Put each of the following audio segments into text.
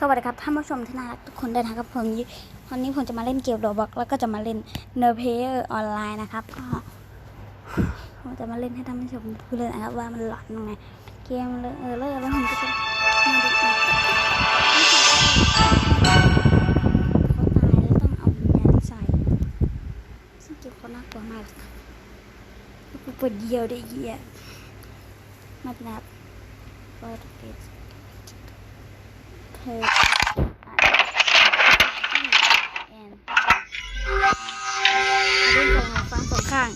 สวัสดีครับท่านผู้ชมที่น่ารักทุกคนด้วยนะครับผมวันนี้ผมจะมาเล่นเกมโรบอกแล้วก็จะมาเล่นเนอร์เพย์ออนไลน์นะครับก็ผมจะมาเล่นให้ท่านผู้ชมดูเลยนะครับว่ามันหลอนยังไงเกมเลยเออเลยแล้วผมก็จะมาดูอีกเขาตายแล้วต้องเอาวิญญาณใส่ซึ่งเกมเขาน่ากลัวมากเปิดเดียวได้เหี้ยมาเป็นแบบเปิดเกม เธอแอนเล่นสองฟังสองข้าง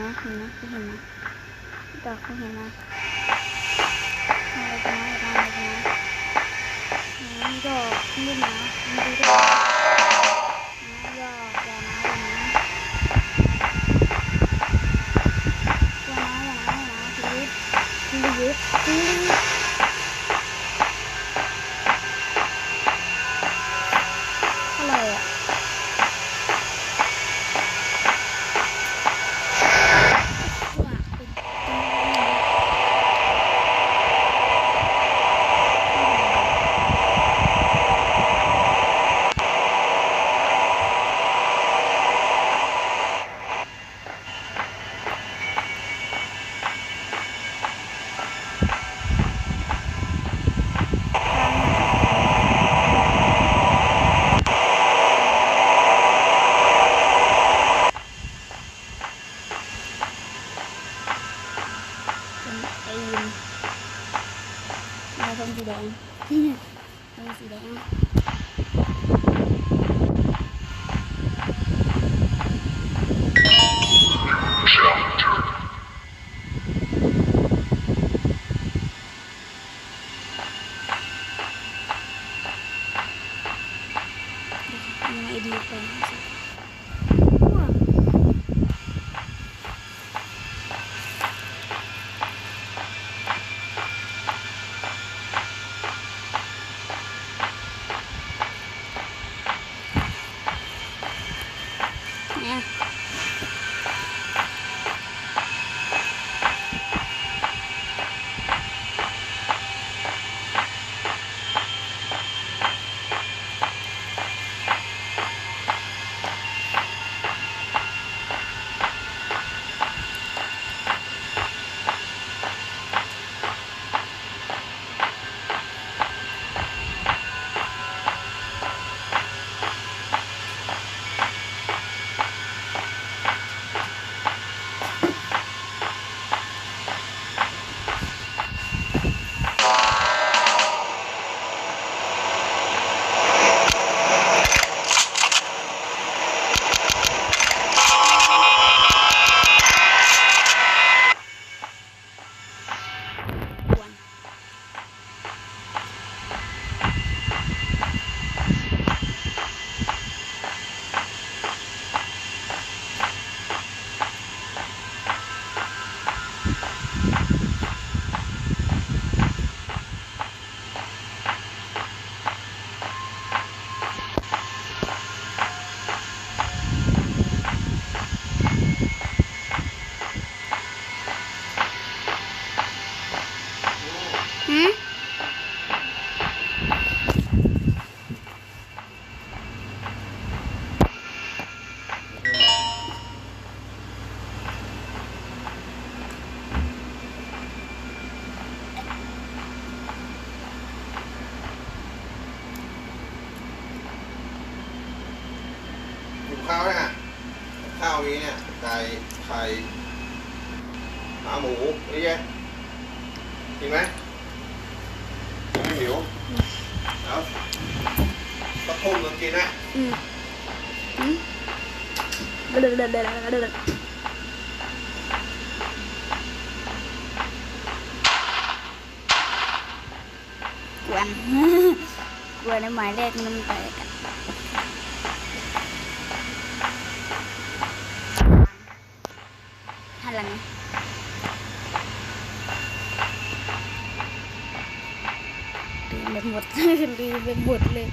นะเห็นนะเห็นนะเห็นนะดอกเห็นนะอะไรกันนะอะไรกันนะดอกนี่นะนี่ดูดอกนะยอกอย่านะอย่านะอย่านะอย่านะอย่านะชีวิตชีวิตชีวิต ง ข้าวเนี่ยข้าวมีเนี่ยไก่ไข่ขาหมูนี่แยะกินไหมไม่หิวเอาสักทุ่มหนึงกินนะอืมอืมเดินเดินเดินเดินกวนกวนในหมายแรกมันไปกัน หันดีไปหมดดีไปหมดเลย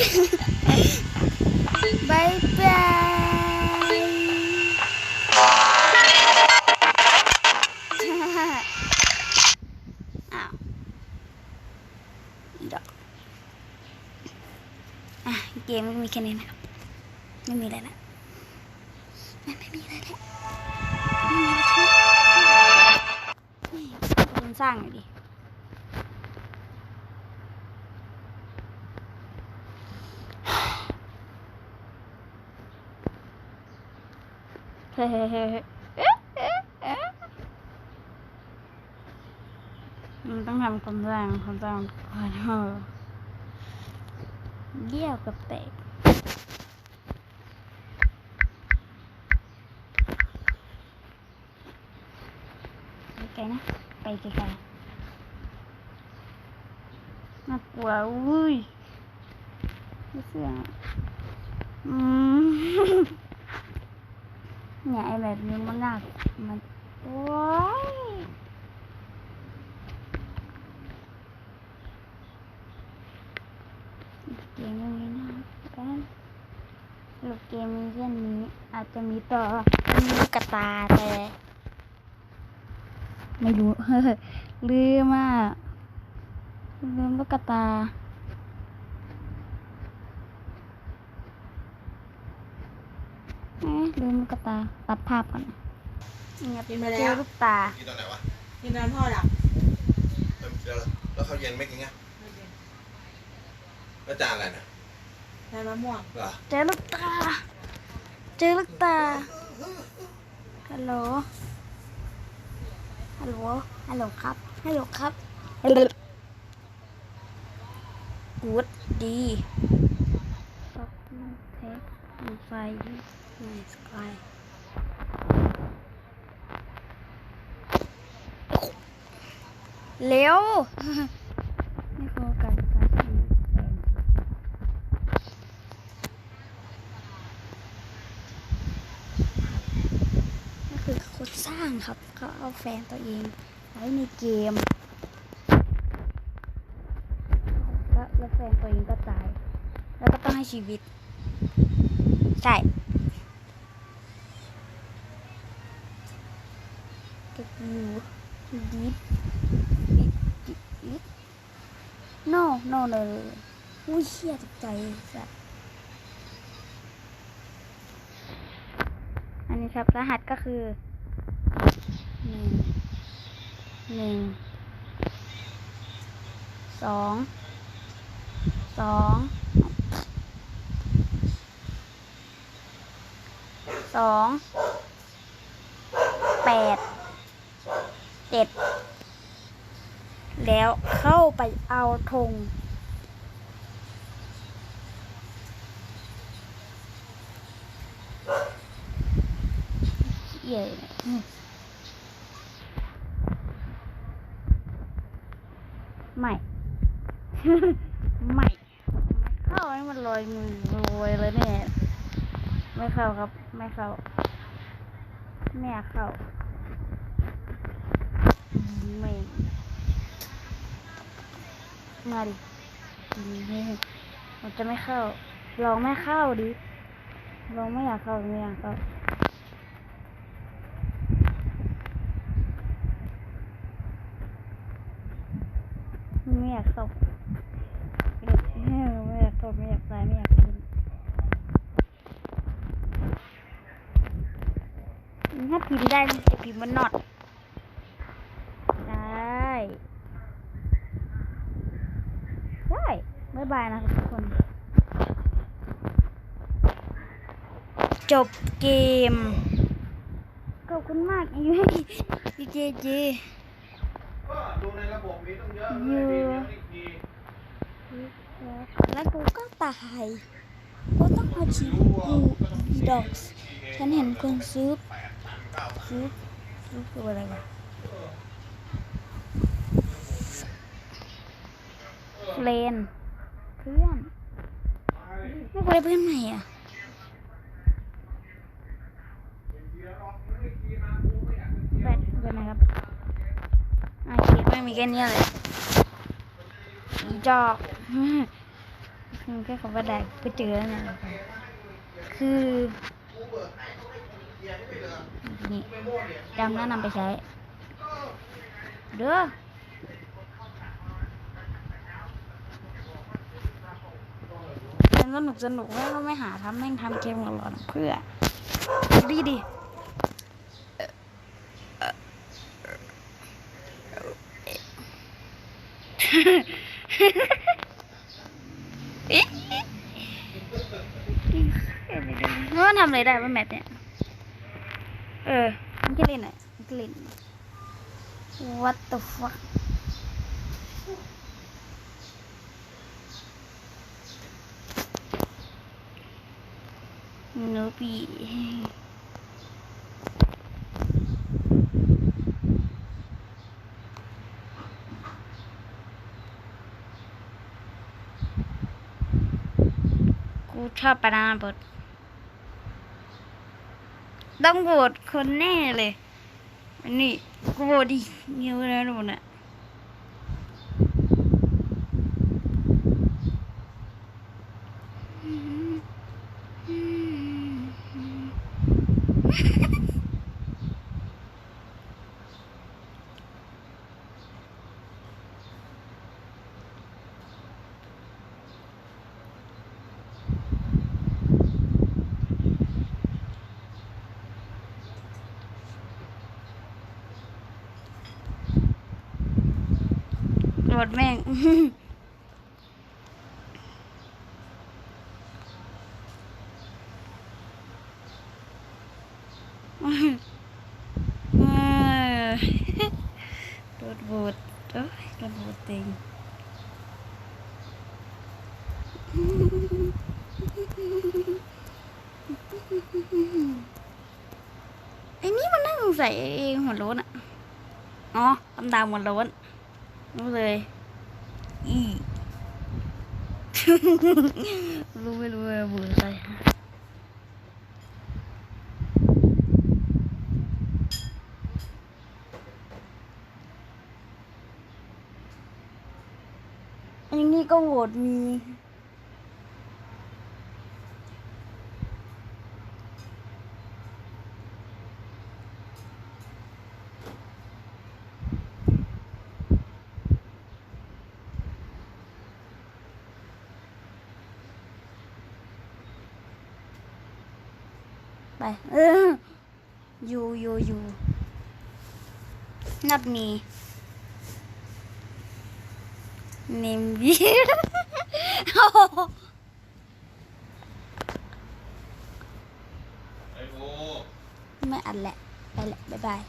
บายบายอ้าวอีดอกอะเกมมีแค่นี้นะ มันต้องทำความสร้างความสร้างก่อนเออเยี่ยวกับเตะไปไกลนะ ไปไกลๆน่ากลัวอุ้ยไม่เสื่ออืม เนี่ยไอแบบนี้มันหนักมันโอ้ยเกมยังมีนะกันลูกเกมมีเช่นนี้อาจจะมีต่อมีกระตาแต่ไม่รู้ลืมอะลืมลูกกระตา เอ๊ะลืมลูกกระตาตัดภาพก่อนนะเนี่ยกินไปเจแล้อวลูกตา กินตอนไหนวะกินตอนพ่อหลับแล้วแล้วข้าวเย็นไม่กินไงแล้วจานอะไรนะทานมะม่วงเหรอเจอลูกตา เจอลูกตา ฮัลโหล ฮัลโหล ฮัลโหลครับ ฮัลโหลครับกูดดีต็อกเทคไฟ ในสกายเร็วไม่โฟกัสกันแฟนก็คือคนสร้างครับ เขาเอาแฟนตัวเองไว้ในเกม แล้วแฟนตัวเองก็ตาย แล้วก็ต้องให้ชีวิต ใช่ อยู่ดีด no no no อุ้ยเชี่ยตกใจสัสอันนี้ครับรหัสก็คือหนึ่งหนึ่งสองสองสองแปด เจ็ดแล้วเข้าไปเอาธงเย่ไม่ ไม่ เข้าให้มันลอยมือลอยเลยเนี่ย ไม่เข้าครับ ไม่เข้า ไม่อยากเข้า ไม่มาดินี่มันจะไม่เข้า ลองไม่เข้าดิ ลองไม่อยากเข้าไม่อยากเข้าไม่อยากเข้าไม่อยากไม่อยากเข้าไม่อยากตายไม่อยากกินถ้าพิมพ์ได้จะพิมพ์มันนอด ได้ บายนะครับทุกคน จบเกม ขอบคุณมากยูยูเจเจก็ดูในระบบมีต้องเยอะเยอะเลยแล้วกูก็ตายก็ต้องเอาชีวิตกูดอกฉันเห็นคนซื้อซื้อซื้อตัวอะไรวะเฟรน เพื่อนไม่กูได้เพื่อนใหม่อะแบตแบตนะครับอาคิดไม่มีแค่เนี้ยเลยอีจอกคือแค่คำว่าแดกก็เจอแล้วนะคือนี่จำแนะนำไปใช้ เด้อมัน สนุกสนุกแล้วก็ไม่หาทำแม่งทำเกมหลอนเพื่อดีดิแล้วมันทำอะไรได้วะแมทเนี่ย เออ มันจะเล่นอะไรมันจะเล่น What the fuck หนูปีกูชอบปานาบดต้องโหวตคนแน่เลยอันนี้กูโหวตดิเงี้ยแล้วหนูน่ะ โหวตแม่งเออโดนโหวตเอ้ยโดนโหวตเต็งไอ้นี่มันนั่งใส่เองหัวโล้นอะ อ๋อดำดำหัวโล้น รู้เลยอีรู้ไม่รู้เลยบุญใครอันนี้ก็โหวตมี ไปเอออยู่อยู่อยู่นับมีเนมบีไอ้โอ้ไม่อันแหละ ไปแหละ บ๊ายบาย